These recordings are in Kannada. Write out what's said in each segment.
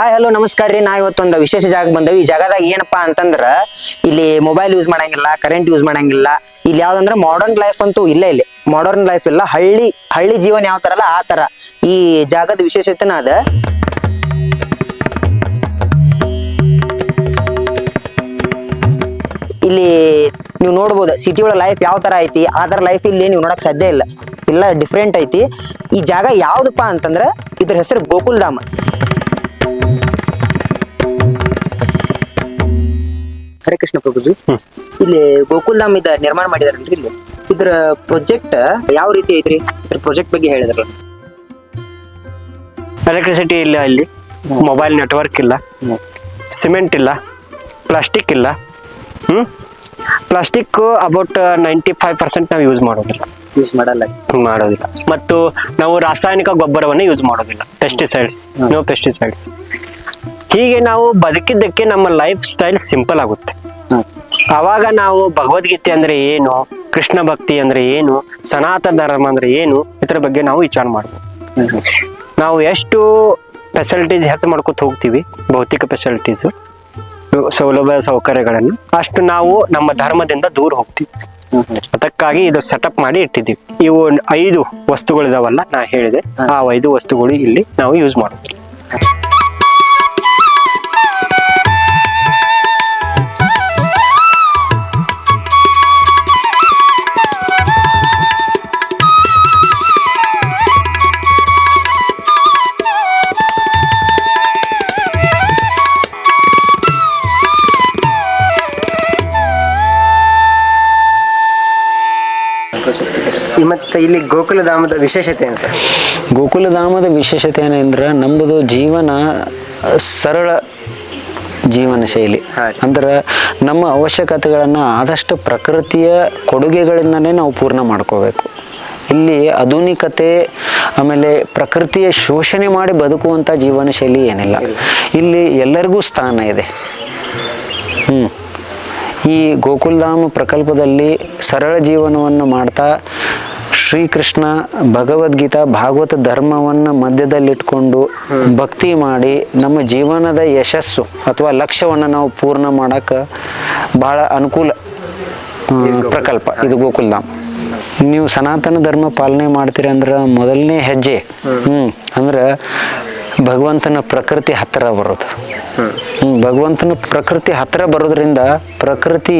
ಹಾಯ್ ಹಲೋ ನಮಸ್ಕಾರ ರೀ. ನಾ ಇವತ್ತೊಂದು ವಿಶೇಷ ಜಾಗ ಬಂದೇವಿ. ಈ ಜಾಗದಾಗ ಏನಪ್ಪಾ ಅಂತಂದ್ರ, ಇಲ್ಲಿ ಮೊಬೈಲ್ ಯೂಸ್ ಮಾಡಂಗಿಲ್ಲ ಕರೆಂಟ್ ಯೂಸ್ ಮಾಡಂಗಿಲ್ಲ. ಇಲ್ಲಿ ಯಾವ್ದಂದ್ರ ಮಾಡರ್ನ್ ಲೈಫ್ ಅಂತೂ ಇಲ್ಲ ಇಲ್ಲಿ. ಮಾಡರ್ನ್ ಲೈಫ್ ಇಲ್ಲ. ಹಳ್ಳಿ ಹಳ್ಳಿ ಜೀವನ ಯಾವ ತರ ಅಲ್ಲ, ಆ ತರ. ಈ ಜಾಗದ ವಿಶೇಷತೆನ ಅದ. ಇಲ್ಲಿ ನೀವು ನೋಡ್ಬೋದು ಸಿಟಿ ಒಳಗೆ ಲೈಫ್ ಯಾವ ತರ ಐತಿ, ಆ ಲೈಫ್ ಇಲ್ಲಿ ನೀವು ನೋಡಕ್ ಸಾಧ್ಯ ಇಲ್ಲ. ಇಲ್ಲ ಡಿಫ್ರೆಂಟ್ ಐತಿ. ಈ ಜಾಗ ಯಾವ್ದಪ್ಪ ಅಂತಂದ್ರ, ಇದ್ರ ಹೆಸರು ಗೋಕುಲ್ಧಾಮ ಹರೇ ಕೃಷ್ಣ ಪ್ರಭುಜಿ. ಇಲ್ಲಿ ಗೋಕುಲ್ಧಾಮ್ ಇದ ನಿರ್ಮಾಣ ಮಾಡಿದಾರಲ್ರಿ ಇಲ್ಲಿ ಇದ್ರ ಪ್ರೊಜೆಕ್ಟ್ ಯಾವ ರೀತಿ ಐತ್ರಿ? ಇದ್ರ ಪ್ರೊಜೆಕ್ಟ್ ಬಗ್ಗೆ ಹೇಳಿದ್ರಲ್ಲ. ಎಲೆಕ್ಟ್ರಿಸಿಟಿ ಇಲ್ಲ ಇಲ್ಲಿ. ಮೊಬೈಲ್ ನೆಟ್ವರ್ಕ್ ಇಲ್ಲ. ಸಿಮೆಂಟ್ ಇಲ್ಲ. ಪ್ಲಾಸ್ಟಿಕ್ ಇಲ್ಲ. ಹ್ಞೂ plastic about ninety five percent ನಾವು ಯೂಸ್ ಮಾಡೋದಿಲ್ಲ. ಯೂಸ್ ಮಾಡಲ್ಲ. ಮಾಡೋದಿಲ್ಲ. ಮತ್ತು ನಾವು ರಾಸಾಯನಿಕ ಗೊಬ್ಬರವನ್ನು ಯೂಸ್ ಮಾಡೋದಿಲ್ಲ. ಪೆಸ್ಟಿಸೈಡ್ಸ್ ನೋ ಪೆಸ್ಟಿಸೈಡ್ಸ್ ಹೀಗೆ ನಾವು ಬದುಕಿದ್ದಕ್ಕೆ ನಮ್ಮ ಲೈಫ್ ಸ್ಟೈಲ್ ಸಿಂಪಲ್ ಆಗುತ್ತೆ. ಅವಾಗ ನಾವು ಭಗವದ್ಗೀತೆ ಅಂದ್ರೆ ಏನು ಕೃಷ್ಣ ಭಕ್ತಿ ಅಂದ್ರೆ ಏನು ಸನಾತನ ಧರ್ಮ ಅಂದ್ರೆ ಏನು ಇದ್ರ ಬಗ್ಗೆ ನಾವು ವಿಚಾರ ಮಾಡ್ಬೋದು. ನಾವು ಎಷ್ಟು ಫೆಸಿಲಿಟೀಸ್ ಹೆಚ್ಚು ಮಾಡ್ಕೊತ ಹೋಗ್ತೀವಿ ಭೌತಿಕ ಫೆಸಿಲಿಟೀಸ್ ಸೌಲಭ್ಯ ಸೌಕರ್ಯಗಳನ್ನು ಅಷ್ಟು ನಾವು ನಮ್ಮ ಧರ್ಮದಿಂದ ದೂರ ಹೋಗ್ತೀವಿ. ಅದಕ್ಕಾಗಿ ಇದು ಸೆಟಪ್ ಮಾಡಿ ಇಟ್ಟಿದ್ದೀವಿ. ಇವು ಐದು ವಸ್ತುಗಳಿದಾವಲ್ಲ ನಾ ಹೇಳಿದೆ. ಆ ಐದು ವಸ್ತುಗಳು ಇಲ್ಲಿ ನಾವು ಯೂಸ್ ಮಾಡ್ತೀವಿ. ಮತ್ತೆ ಇಲ್ಲಿ ಗೋಕುಲಧಾಮದ ವಿಶೇಷತೆ ಏನು ಸರ್? ಗೋಕುಲಧಾಮದ ವಿಶೇಷತೆ ಏನಂದ್ರೆ ನಮ್ಮದು ಜೀವನ ಸರಳ ಜೀವನ ಶೈಲಿ. ಅಂದ್ರೆ ನಮ್ಮ ಅವಶ್ಯಕತೆಗಳನ್ನು ಆದಷ್ಟು ಪ್ರಕೃತಿಯ ಕೊಡುಗೆಗಳಿಂದನೇ ನಾವು ಪೂರ್ಣ ಮಾಡ್ಕೋಬೇಕು. ಇಲ್ಲಿ ಆಧುನಿಕತೆ ಆಮೇಲೆ ಪ್ರಕೃತಿಯ ಶೋಷಣೆ ಮಾಡಿ ಬದುಕುವಂಥ ಜೀವನ ಶೈಲಿ ಏನಿಲ್ಲ. ಇಲ್ಲಿ ಎಲ್ಲರಿಗೂ ಸ್ಥಾನ ಇದೆ. ಹ್ಞೂ ಈ ಗೋಕುಲ್ಧಾಮ ಪ್ರಕಲ್ಪದಲ್ಲಿ ಸರಳ ಜೀವನವನ್ನು ಮಾಡ್ತಾ ಶ್ರೀಕೃಷ್ಣ ಭಗವದ್ಗೀತಾ ಭಾಗವತ ಧರ್ಮವನ್ನು ಮಧ್ಯದಲ್ಲಿಟ್ಕೊಂಡು ಭಕ್ತಿ ಮಾಡಿ ನಮ್ಮ ಜೀವನದ ಯಶಸ್ಸು ಅಥವಾ ಲಕ್ಷ್ಯವನ್ನು ನಾವು ಪೂರ್ಣ ಮಾಡಕ್ಕೆ ಭಾಳ ಅನುಕೂಲ ಪ್ರಕಲ್ಪ. ಇದು ಗೋಕುಲ್ಧಾಮ್ ನೀವು ಸನಾತನ ಧರ್ಮ ಪಾಲನೆ ಮಾಡ್ತೀರಿ ಅಂದ್ರೆ ಮೊದಲನೇ ಹೆಜ್ಜೆ. ಹ್ಞೂ ಅಂದ್ರೆ ಭಗವಂತನ ಪ್ರಕೃತಿ ಹತ್ತಿರ ಬರೋದು. ಹ್ಮ್, ಭಗವಂತನ ಪ್ರಕೃತಿ ಹತ್ತಿರ ಬರೋದ್ರಿಂದ ಪ್ರಕೃತಿ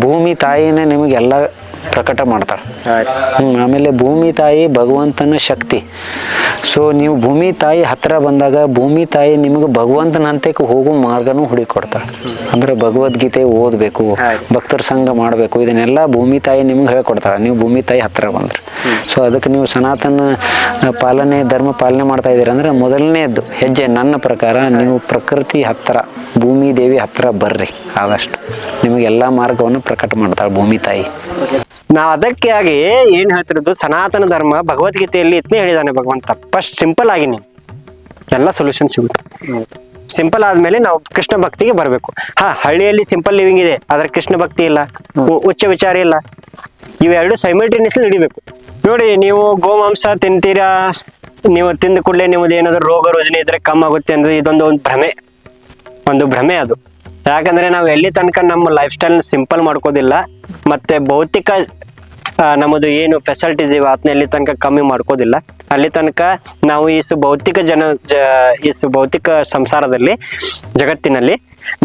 ಭೂಮಿ ತಾಯಿನೇ ನಿಮಗೆಲ್ಲ ಪ್ರಕಟ ಮಾಡ್ತಾಳೆ. ಆಮೇಲೆ ಭೂಮಿ ತಾಯಿ ಭಗವಂತನ ಶಕ್ತಿ. ಸೊ ನೀವು ಭೂಮಿ ತಾಯಿ ಹತ್ತಿರ ಬಂದಾಗ ಭೂಮಿ ತಾಯಿ ನಿಮಗೆ ಭಗವಂತನ ಹಂತಕ್ಕೆ ಹೋಗೋ ಮಾರ್ಗನೂ ಹುಡುಕೊಡ್ತಾಳೆ. ಅಂದ್ರೆ ಭಗವದ್ಗೀತೆ ಓದಬೇಕು ಭಕ್ತರ ಸಂಘ ಮಾಡಬೇಕು ಇದನ್ನೆಲ್ಲ ಭೂಮಿ ತಾಯಿ ನಿಮ್ಗೆ ಹೇಳ್ಕೊಡ್ತಾಳೆ. ನೀವು ಭೂಮಿ ತಾಯಿ ಹತ್ತಿರ ಬಂದ್ರೆ. ಸೊ ಅದಕ್ಕೆ ನೀವು ಸನಾತನ ಪಾಲನೆ ಧರ್ಮ ಪಾಲನೆ ಮಾಡ್ತಾ ಇದ್ದೀರ ಅಂದ್ರೆ ಹೆಜ್ಜೆ ನನ್ನ ಪ್ರಕಾರ ನೀವು ಪ್ರಕೃತಿ ಹತ್ತಿರ ಭೂಮಿ ದೇವಿ ಹತ್ತಿರ ಬರ್ರಿ. ಆದಷ್ಟು ನಿಮಗೆಲ್ಲ ಮಾರ್ಗವನ್ನು ಪ್ರಕಟ ಮಾಡ್ತಾಳೆ ಭೂಮಿ ತಾಯಿ. ನಾವು ಅದಕ್ಕೆ ಆಗಿ ಏನು ಹೇಳ್ತಿರೋದು? ಸನಾತನ ಧರ್ಮ ಭಗವದ್ಗೀತೆಯಲ್ಲಿ ಇತ್ನೇ ಹೇಳಿದಾನೆ ಭಗವಂತ. ಫಸ್ಟ್ ಸಿಂಪಲ್ ಆಗಿ ನೀವು. ಎಲ್ಲ ಸೊಲ್ಯೂಷನ್ ಸಿಗುತ್ತೆ. ಸಿಂಪಲ್ ಆದ್ಮೇಲೆ ನಾವು ಕೃಷ್ಣ ಭಕ್ತಿಗೆ ಬರಬೇಕು. ಹಾ, ಹಳ್ಳಿಯಲ್ಲಿ ಸಿಂಪಲ್ ಲಿವಿಂಗ್ ಇದೆ. ಆದ್ರೆ ಕೃಷ್ಣ ಭಕ್ತಿ ಇಲ್ಲ. ಉಚ್ಚ ವಿಚಾರ ಇಲ್ಲ. ಇವೆರಡು ಸೈಮಲ್ಟೇನಿಯಸ್ಲಿ ನಡಿಬೇಕು. ನೋಡಿ, ನೀವು ಗೋಮಾಂಸ ತಿಂತೀರಾ? ನೀವು ತಿಂದ ಕೂಡಲೇ ನಿಮ್ಮದು ಏನಾದ್ರು ರೋಗ ರೋಜನೆ ಇದ್ರೆ ಕಮ್ಮಿ ಆಗುತ್ತೆ ಅಂದ್ರೆ ಇದೊಂದು ಒಂದು ಭ್ರಮೆ. ಒಂದು ಭ್ರಮೆ ಅದು. ಯಾಕಂದ್ರೆ ನಾವು ಎಲ್ಲಿ ತನಕ ನಮ್ಮ ಲೈಫ್ ಸ್ಟೈಲ್ ಸಿಂಪಲ್ ಮಾಡ್ಕೋದಿಲ್ಲ, ಮತ್ತೆ ಭೌತಿಕ ನಮ್ಮದು ಏನು ಫೆಸಿಲಿಟೀಸ್ ಇವೆ ಅದನ್ನ ಎಲ್ಲಿ ತನಕ ಕಮ್ಮಿ ಮಾಡ್ಕೋದಿಲ್ಲ. ಅಲ್ಲಿ ತನಕ ನಾವು ಈ ಭೌತಿಕ ಜನ, ಜ ಭೌತಿಕ ಸಂಸಾರದಲ್ಲಿ, ಜಗತ್ತಿನಲ್ಲಿ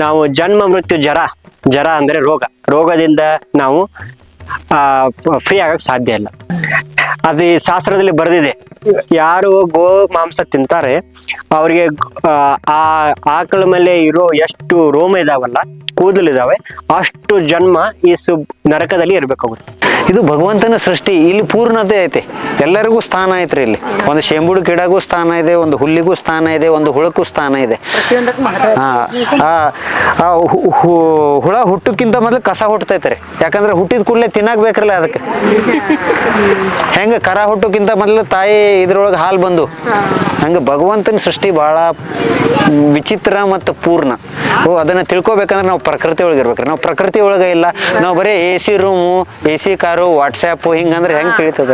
ನಾವು ಜನ್ಮ, ಮೃತ್ಯು, ಜರ ಜರ ಅಂದ್ರೆ ರೋಗ. ರೋಗದಿಂದ ನಾವು ಫ್ರೀ ಆಗಕ್ ಸಾಧ್ಯ ಇಲ್ಲ. ಅದು ಈ ಶಾಸ್ತ್ರದಲ್ಲಿ ಬರೆದಿದೆ. ಯಾರು ಗೋ ಮಾಂಸ ತಿಂತಾರೆ, ಅವ್ರಿಗೆ ಆ ಆಕಳ ಮೇಲೆ ಇರೋ ಎಷ್ಟು ರೋಮ ಇದಾವಲ್ಲ, ಕೂದಲು ಇದಾವೆ, ಅಷ್ಟು ಜನ್ಮ ಈ ಸು ನರಕದಲ್ಲಿ ಇರ್ಬೇಕಾಗುತ್ತೆ. ಇದು ಭಗವಂತನ ಸೃಷ್ಟಿ ಇಲ್ಲಿ ಪೂರ್ಣತೆ ಐತೆ. ಎಲ್ಲರಿಗೂ ಸ್ಥಾನ ಐತ್ರಿ ಇಲ್ಲಿ. ಒಂದು ಶೇಂಬುಡು ಗಿಡಗೂ ಸ್ಥಾನ ಇದೆ ಒಂದು ಹುಲ್ಲಿಗೂ ಸ್ಥಾನ ಇದೆ ಒಂದು ಹುಳಕ್ಕೂ ಸ್ಥಾನ ಇದೆ. ಹುಳ ಹುಟ್ಟಕ್ಕಿಂತ ಮೊದಲು ಕಸ ಹುಟ್ಟತೈತ್ರಿ ಯಾಕಂದ್ರೆ ಹುಟ್ಟಿದ ಕೂಡಲೇ ತಿನ್ನಕ್ ಬೇಕ್ರಲ್ಲ ಅದಕ್ಕೆ. ಹೆಂಗ ಕರ ಹುಟ್ಟಕ್ಕಿಂತ ಮೊದಲು ತಾಯಿ ಇದ್ರೊಳಗೆ ಹಾಲು ಬಂದು. ಹಂಗೆ ಭಗವಂತನ ಸೃಷ್ಟಿ ಬಹಳ ವಿಚಿತ್ರ ಮತ್ತು ಪೂರ್ಣ. ಅದನ್ನ ತಿಳ್ಕೊಬೇಕಂದ್ರೆ ನಾವು ಪ್ರಕೃತಿ ಒಳಗೆ ಇರ್ಬೇಕ್ರಿ. ನಾವು ಪ್ರಕೃತಿ ಒಳಗೆ ಇಲ್ಲ. ನಾವು ಬರೀ A C room A C car WhatsApp ಹಿಂಗಂದ್ರೆ ಹೆಂಗೆ ತಿಳಿತದ